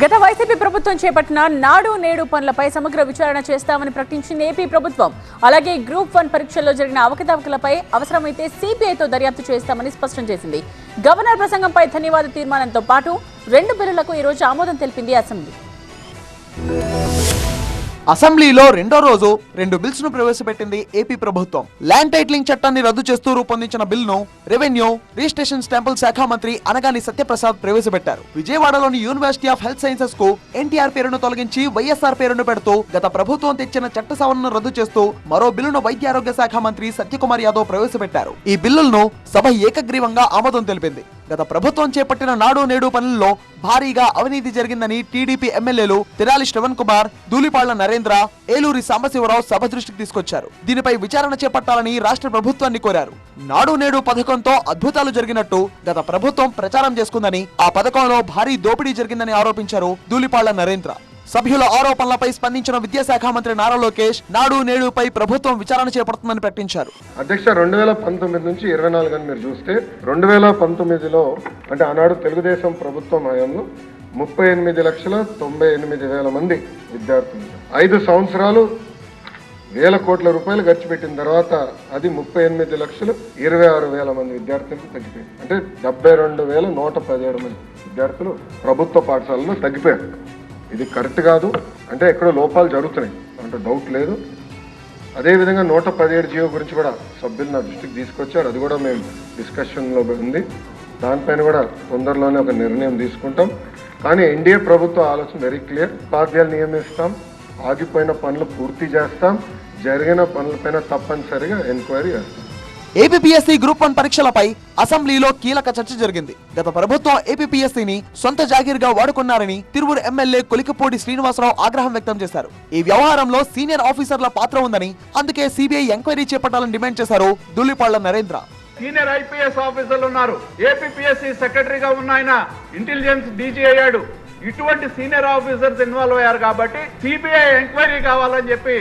గత వైసీపీ ప్రభుత్వం చేపట్టిన నాడు నేడు పనులపై సమగ్ర విచారణ చేస్తామని ప్రకటించింది ఏపీ ప్రభుత్వం. అలాగే గ్రూప్ వన్ పరీక్షల్లో జరిగిన అవకతవకలపై అవసరమైతే సిబిఐతో దర్యాప్తు చేస్తామని స్పష్టం చేసింది. గవర్నర్ ప్రసంగంపై ధన్యవాద తీర్మానంతో పాటు రెండు బిల్లులకు ఈరోజు ఆమోదం తెలిపింది అసెంబ్లీ. అసెంబ్లీలో రెండో రోజు రెండు బిల్స్ను ప్రవేశపెట్టింది ఏపీ ప్రభుత్వం. ల్యాండ్ టైటిలింగ్ చట్టాన్ని రద్దు చేస్తూ రూపొందించిన బిల్లును రెవెన్యూ రిజిస్ట్రేషన్ స్టాంపుల్ శాఖ మంత్రి అనగాని సత్యప్రసాద్ ప్రవేశపెట్టారు. విజయవాడలోని యూనివర్సిటీ ఆఫ్ హెల్త్ సైన్సెస్కు ఎన్టీఆర్ పేరును తొలగించి వైఎస్ఆర్ పేరును పెడుతూ గత ప్రభుత్వం తెచ్చిన చట్ట సవరణను రద్దు చేస్తూ మరో బిల్లును వైద్య ఆరోగ్య శాఖ మంత్రి సత్యకుమార్ యాదవ్ ప్రవేశపెట్టారు. ఈ బిల్లులను సభ ఏకగ్రీవంగా ఆమోదం తెలిపింది. గత ప్రభుత్వం చేపట్టిన నాడు నేడు పనుల్లో భారీగా అవినీతి జరిగిందని టీడీపీ ఎమ్మెల్యేలు తిరాలి శ్రవణ్ కుమార్ దూలిపాళ్ళ నరేంద్ర ఏలూరి సాంబశివరావు సభ దృష్టికి తీసుకొచ్చారు. దీనిపై విచారణ చేపట్టాలని రాష్ట్ర ప్రభుత్వాన్ని కోరారు. నాడు నేడు పథకంతో అద్భుతాలు జరిగినట్టు గత ప్రభుత్వం ప్రచారం చేసుకుందని ఆ పథకంలో భారీ దోపిడీ జరిగిందని ఆరోపించారు ధూలిపాళ్ళ నరేంద్ర. సభ్యుల ఆరోపణలపై స్పందించిన విద్యాశాఖ మంత్రి నారా లోకేష్ నాడు నేడుపై ప్రభుత్వం విచారణ చేపడుతుందని ప్రకటించారు. అధ్యక్ష రెండు వేల పంతొమ్మిది నుంచి ఇరవై నాలుగు అని మీరు చూస్తే రెండు వేల పంతొమ్మిదిలో అంటే ఆనాడు తెలుగుదేశం ప్రభుత్వం హయాంలో ముప్పై ఎనిమిది లక్షల తొంభై ఎనిమిది వేల మంది విద్యార్థులు ఐదు సంవత్సరాలు వేల కోట్ల రూపాయలు ఖర్చు పెట్టిన తర్వాత అది ముప్పై ఎనిమిది లక్షలు ఇరవై ఆరు వేల మంది విద్యార్థులకు తగ్గిపోయింది. అంటే డెబ్బై రెండు వేల నూట పదిహేడు మంది విద్యార్థులు ప్రభుత్వ పాఠశాలలో తగ్గిపోయారు. ఇది కరెక్ట్ కాదు. అంటే ఎక్కడో లోపాలు జరుగుతున్నాయి. అంటే డౌట్ లేదు. అదేవిధంగా నూట పదిహేడు జియో గురించి కూడా సభ్యులు నా దృష్టికి తీసుకొచ్చారు. అది కూడా మేము డిస్కషన్లో ఉంది. దానిపైన కూడా తొందరలోనే ఒక నిర్ణయం తీసుకుంటాం. కానీ ఎన్డీఏ ప్రభుత్వ ఆలోచన వెరీ క్లియర్ ఉపాధ్యాయులు నియమిస్తాం. ఆగిపోయిన పనులు పూర్తి చేస్తాం. జరిగిన పనులపైన తప్పనిసరిగా ఎంక్వైరీ చేస్తాం. ఏపీఎస్సీ గ్రూప్ వన్ పరీక్షలపై అసెంబ్లీలో కీలక చర్చ జరిగింది. గత ప్రభుత్వం ఏపీఎస్సీని సొంత జాగీర్గా వాడుకున్నారని తిరువురు ఎమ్మెల్యే కొలికపూడి శ్రీనివాసరావు ఆగ్రహం వ్యక్తం చేశారు. ఈ వ్యవహారంలో సీనియర్ ఆఫీసర్ల పాత్ర ఉందని అందుకే సిబిఐ ఎంక్వైరీ చేపట్టాలని డిమాండ్ చేశారు దుల్లిపాళ్ళ నరేంద్ర. సీనియర్ ఐపీఎస్ ఆఫీసర్లు ఉన్నారు. ఏపీపీఎస్సీ సెక్రటరీగా ఉన్న ఆయన ఇంటెలిజెన్స్ డీజీ అయ్యాడు. ఇటువంటి సీనియర్ ఆఫీసర్స్ ఇన్వాల్వ్ అయ్యారు కాబట్టి సిబిఐ ఎంక్వైరీ కావాలని చెప్పి